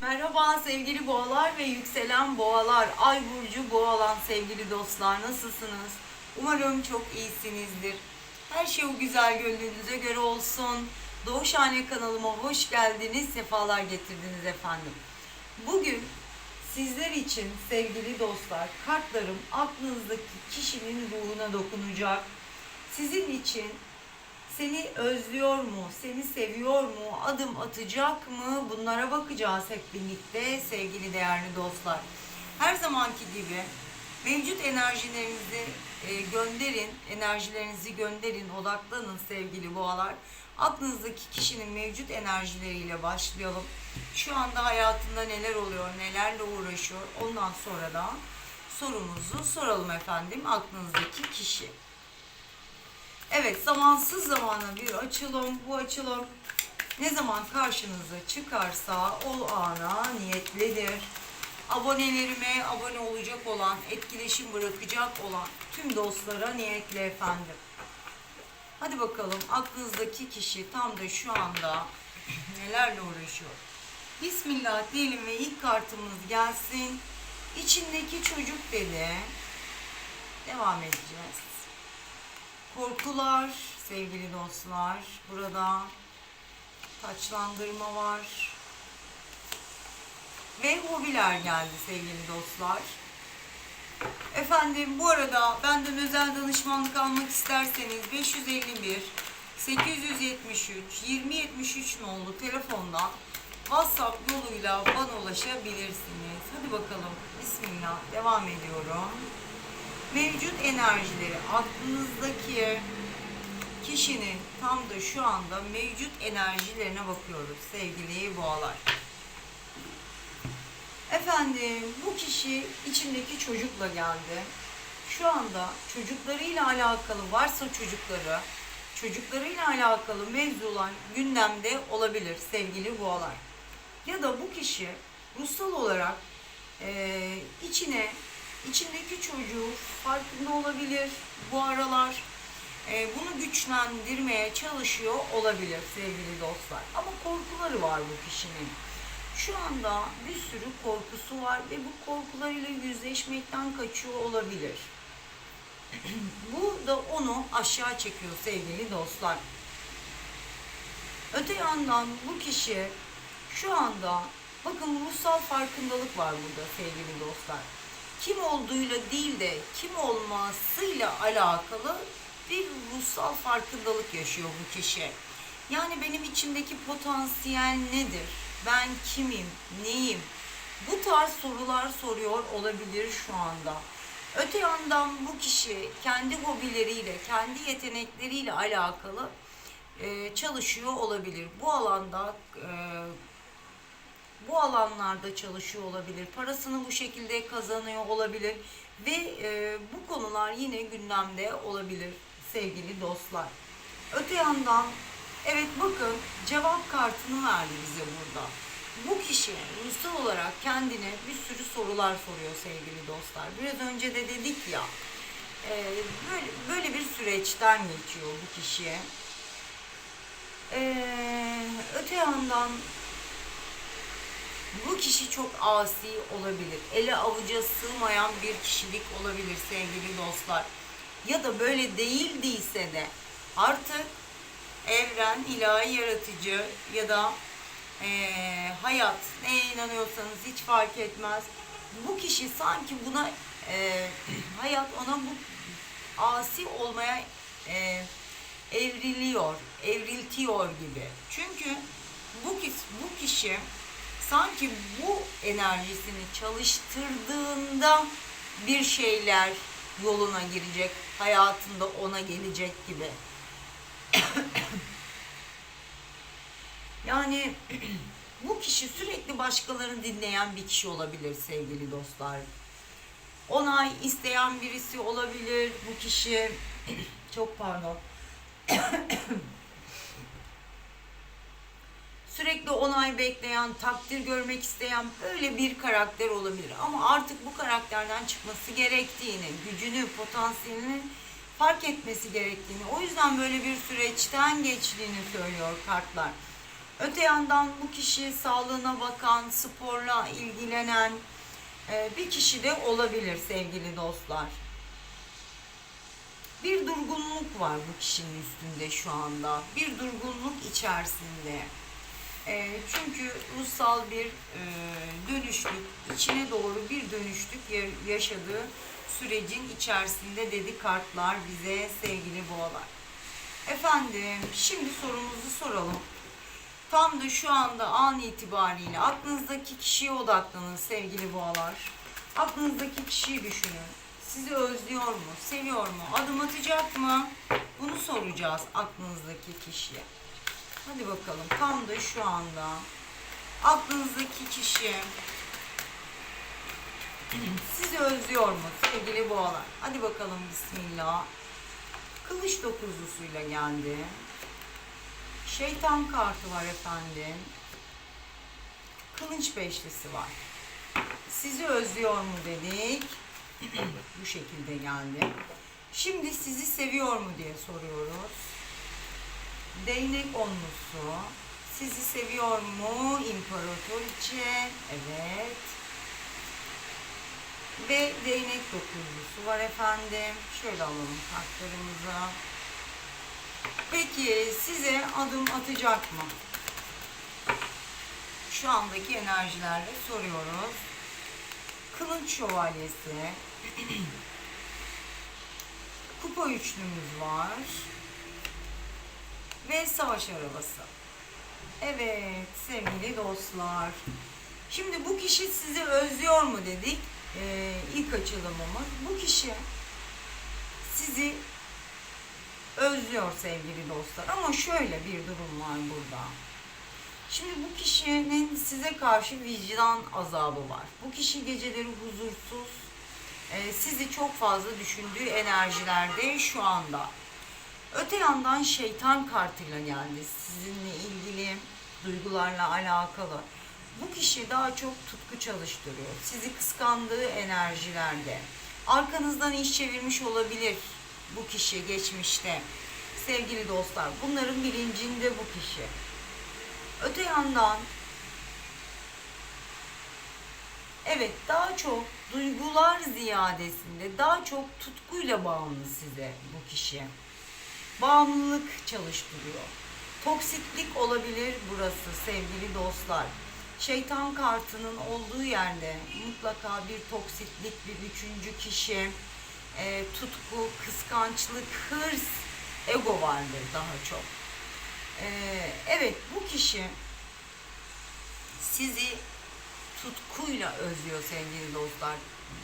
Merhaba sevgili boğalar ve yükselen boğalar, ay burcu boğalan sevgili dostlar nasılsınız? Umarım çok iyisinizdir. Her şey o güzel gönlünüze göre olsun. Doğuşhane kanalıma hoş geldiniz, sefalar getirdiniz efendim. Bugün sizler için sevgili dostlar, kartlarım aklınızdaki kişinin ruhuna dokunacak. Sizin için seni özlüyor mu? Seni seviyor mu? Adım atacak mı? Bunlara bakacağız hep birlikte sevgili değerli dostlar. Her zamanki gibi mevcut enerjilerinizi e, gönderin, enerjilerinizi gönderin, odaklanın sevgili boğalar. Aklınızdaki kişinin mevcut enerjileriyle başlayalım. Şu anda hayatında neler oluyor, nelerle uğraşıyor? Ondan sonra da sorumuzu soralım efendim aklınızdaki kişi. Evet, zamansız zamana bir açılım. Bu açılım ne zaman karşınıza çıkarsa o ana niyetlidir. Abonelerime abone olacak olan, etkileşim bırakacak olan tüm dostlara niyetli efendim. Hadi bakalım aklınızdaki kişi tam da şu anda nelerle uğraşıyor. Bismillah diyelim ve ilk kartımız gelsin. İçindeki çocuk dedi. Devam edeceğiz. Korkular sevgili dostlar. Burada taçlandırma var. Ve hobiler geldi sevgili dostlar. Efendim bu arada benden özel danışmanlık almak isterseniz 551 873 2073 nolu telefondan WhatsApp yoluyla bana ulaşabilirsiniz. Hadi bakalım. Bismillah. Devam ediyorum mevcut enerjileri aklınızdaki kişinin tam da şu anda mevcut enerjilerine bakıyoruz sevgili boğalar. Efendim bu kişi içindeki çocukla geldi. Şu anda çocuklarıyla alakalı varsa çocukları, çocuklarıyla alakalı mevzular gündemde olabilir sevgili boğalar. Ya da bu kişi ruhsal olarak eee, içine içindeki çocuğu farkında olabilir bu aralar. Ee, bunu güçlendirmeye çalışıyor olabilir sevgili dostlar. Ama korkuları var bu kişinin. Şu anda bir sürü korkusu var ve bu korkularıyla yüzleşmekten kaçıyor olabilir. bu da onu aşağı çekiyor sevgili dostlar. Öte yandan bu kişi şu anda bakın ruhsal farkındalık var burada sevgili dostlar kim olduğuyla değil de kim olmasıyla alakalı bir ruhsal farkındalık yaşıyor bu kişi. Yani benim içimdeki potansiyel nedir? Ben kimim? Neyim? Bu tarz sorular soruyor olabilir şu anda. Öte yandan bu kişi kendi hobileriyle, kendi yetenekleriyle alakalı çalışıyor olabilir. Bu alanda bu alanlarda çalışıyor olabilir. Parasını bu şekilde kazanıyor olabilir. Ve e, bu konular yine gündemde olabilir sevgili dostlar. Öte yandan evet bakın cevap kartını verdi bize burada. Bu kişi ruhsal olarak kendine bir sürü sorular soruyor sevgili dostlar. Biraz önce de dedik ya e, böyle, böyle bir süreçten geçiyor bu kişiye. E, öte yandan bu kişi çok asi olabilir. Ele avuca sığmayan bir kişilik olabilir sevgili dostlar. Ya da böyle değildiyse de artık evren, ilahi yaratıcı ya da eee, hayat neye inanıyorsanız hiç fark etmez. Bu kişi sanki buna eee, hayat ona bu asi olmaya eee, evriliyor, evriltiyor gibi. Çünkü bu kişi, bu kişi sanki bu enerjisini çalıştırdığında bir şeyler yoluna girecek, hayatında ona gelecek gibi. yani bu kişi sürekli başkalarını dinleyen bir kişi olabilir sevgili dostlar. Onay isteyen birisi olabilir bu kişi. Çok pardon. sürekli onay bekleyen, takdir görmek isteyen böyle bir karakter olabilir. Ama artık bu karakterden çıkması gerektiğini, gücünü, potansiyelini fark etmesi gerektiğini, o yüzden böyle bir süreçten geçtiğini söylüyor kartlar. Öte yandan bu kişi sağlığına bakan, sporla ilgilenen e, bir kişi de olabilir sevgili dostlar. Bir durgunluk var bu kişinin üstünde şu anda. Bir durgunluk içerisinde. E, çünkü ruhsal bir e, dönüşlük, içine doğru bir dönüşlük ya- yaşadığı sürecin içerisinde dedi kartlar bize sevgili boğalar. Efendim, şimdi sorumuzu soralım. Tam da şu anda an itibariyle aklınızdaki kişiye odaklanın sevgili boğalar. Aklınızdaki kişiyi düşünün. Sizi özlüyor mu? Seviyor mu? Adım atacak mı? Bunu soracağız aklınızdaki kişiye. Hadi bakalım. Tam da şu anda aklınızdaki kişi sizi özlüyor mu sevgili boğalar? Hadi bakalım bismillah. Kılıç dokuzlusuyla geldi. Şeytan kartı var efendim. Kılıç beşlisi var. Sizi özlüyor mu dedik. Bu şekilde geldi. Şimdi sizi seviyor mu diye soruyoruz. Değnek onlusu. Sizi seviyor mu İmparatoriçe? Evet. Ve değnek dokuzlusu var efendim. Şöyle alalım kartlarımızı. Peki size adım atacak mı? Şu andaki enerjilerle soruyoruz. Kılıç şövalyesi. Kupa üçlümüz var. Ve savaş arabası. Evet sevgili dostlar. Şimdi bu kişi sizi özlüyor mu dedik. Ee, ilk açılımımız. Bu kişi sizi özlüyor sevgili dostlar. Ama şöyle bir durum var burada. Şimdi bu kişinin size karşı vicdan azabı var. Bu kişi geceleri huzursuz, e, sizi çok fazla düşündüğü enerjilerde şu anda. Öte yandan şeytan kartıyla geldi. Sizinle ilgili duygularla alakalı. Bu kişi daha çok tutku çalıştırıyor. Sizi kıskandığı enerjilerde. Arkanızdan iş çevirmiş olabilir bu kişi geçmişte. Sevgili dostlar, bunların bilincinde bu kişi. Öte yandan evet daha çok duygular ziyadesinde daha çok tutkuyla bağımlı size bu kişi. Bağımlılık çalıştırıyor. Toksitlik olabilir burası sevgili dostlar. Şeytan kartının olduğu yerde mutlaka bir toksitlik, bir üçüncü kişi, e, tutku, kıskançlık, hırs, ego vardır daha çok. E, evet bu kişi sizi tutkuyla özlüyor sevgili dostlar.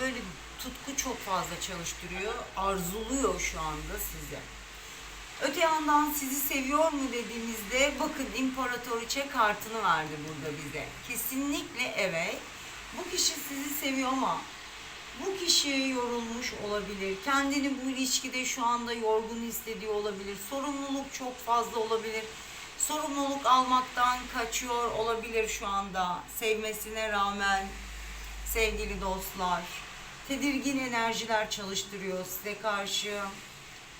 Böyle tutku çok fazla çalıştırıyor, arzuluyor şu anda sizi. Öte yandan sizi seviyor mu dediğimizde bakın imparatoriçe kartını verdi burada bize. Kesinlikle evet. Bu kişi sizi seviyor ama bu kişi yorulmuş olabilir. Kendini bu ilişkide şu anda yorgun hissediyor olabilir. Sorumluluk çok fazla olabilir. Sorumluluk almaktan kaçıyor olabilir şu anda. Sevmesine rağmen sevgili dostlar. Tedirgin enerjiler çalıştırıyor size karşı.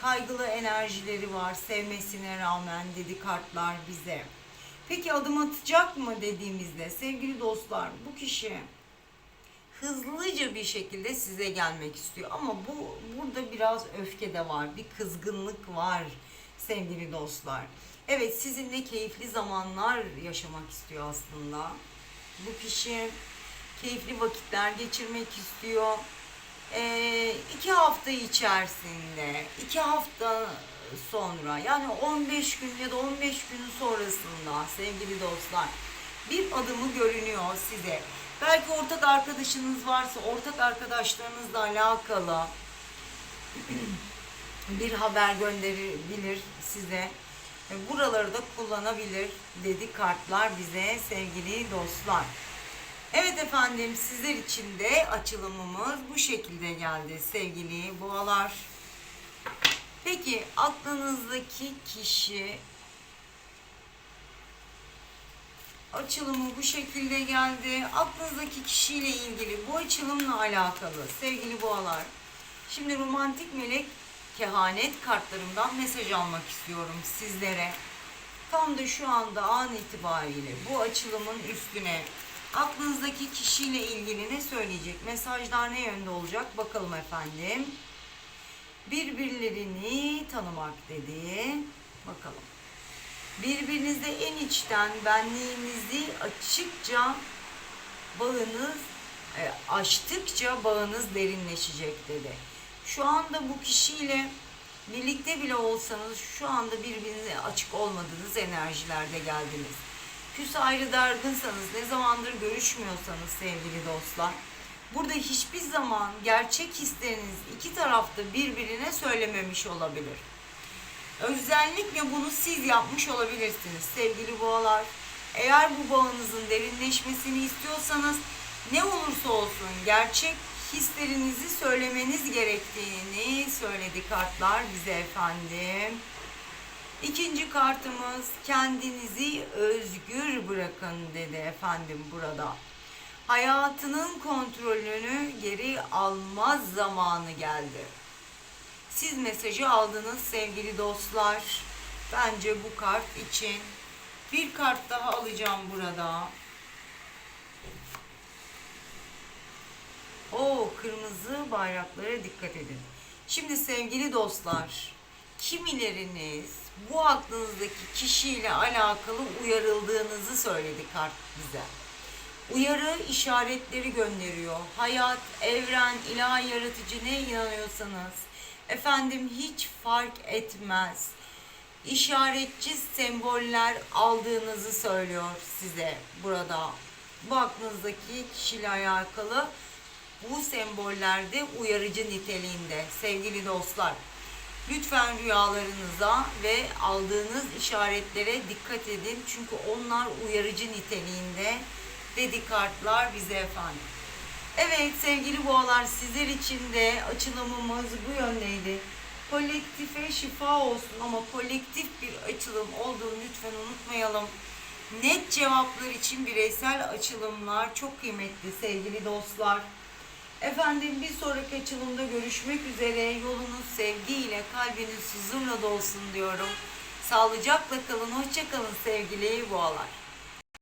Kaygılı enerjileri var sevmesine rağmen dedi kartlar bize. Peki adım atacak mı dediğimizde sevgili dostlar bu kişi hızlıca bir şekilde size gelmek istiyor. Ama bu burada biraz öfke de var, bir kızgınlık var sevgili dostlar. Evet sizinle keyifli zamanlar yaşamak istiyor aslında. Bu kişi keyifli vakitler geçirmek istiyor. Ee, iki hafta içerisinde, iki hafta sonra yani 15 gün ya da 15 gün sonrasında sevgili dostlar bir adımı görünüyor size. Belki ortak arkadaşınız varsa ortak arkadaşlarınızla alakalı bir haber gönderebilir size. E, Buraları da kullanabilir dedi kartlar bize sevgili dostlar. Evet efendim sizler için de açılımımız bu şekilde geldi sevgili boğalar. Peki aklınızdaki kişi açılımı bu şekilde geldi. Aklınızdaki kişiyle ilgili bu açılımla alakalı sevgili boğalar. Şimdi romantik melek kehanet kartlarımdan mesaj almak istiyorum sizlere. Tam da şu anda an itibariyle bu açılımın üstüne aklınızdaki kişiyle ilgili ne söyleyecek? Mesajlar ne yönde olacak? Bakalım efendim. Birbirlerini tanımak dedi. Bakalım. Birbirinizde en içten benliğinizi açıkça bağınız e, açtıkça bağınız derinleşecek dedi. Şu anda bu kişiyle birlikte bile olsanız şu anda birbirinize açık olmadığınız enerjilerde geldiniz. Küs ayrı dargınsanız ne zamandır görüşmüyorsanız sevgili dostlar burada hiçbir zaman gerçek hisleriniz iki tarafta birbirine söylememiş olabilir. Özellikle bunu siz yapmış olabilirsiniz sevgili boğalar. Eğer bu bağınızın derinleşmesini istiyorsanız ne olursa olsun gerçek hislerinizi söylemeniz gerektiğini söyledi kartlar bize efendim. İkinci kartımız kendinizi özgür bırakın dedi efendim burada. Hayatının kontrolünü geri almaz zamanı geldi. Siz mesajı aldınız sevgili dostlar. Bence bu kart için bir kart daha alacağım burada. O kırmızı bayraklara dikkat edin. Şimdi sevgili dostlar, kimileriniz bu aklınızdaki kişiyle alakalı uyarıldığınızı söyledi kart bize. Uyarı işaretleri gönderiyor. Hayat, evren, ilahi yaratıcı ne inanıyorsanız efendim hiç fark etmez. İşaretçi semboller aldığınızı söylüyor size burada. Bu aklınızdaki kişiyle alakalı bu sembollerde uyarıcı niteliğinde sevgili dostlar. Lütfen rüyalarınıza ve aldığınız işaretlere dikkat edin. Çünkü onlar uyarıcı niteliğinde dedi kartlar bize efendim. Evet sevgili boğalar sizler için de açılımımız bu yöndeydi. Kolektife şifa olsun ama kolektif bir açılım olduğunu lütfen unutmayalım. Net cevaplar için bireysel açılımlar çok kıymetli sevgili dostlar. Efendim bir sonraki açılımda görüşmek üzere. Yolunuz sevgiyle, kalbiniz huzurla dolsun diyorum. Sağlıcakla kalın, hoşça kalın sevgili boğalar.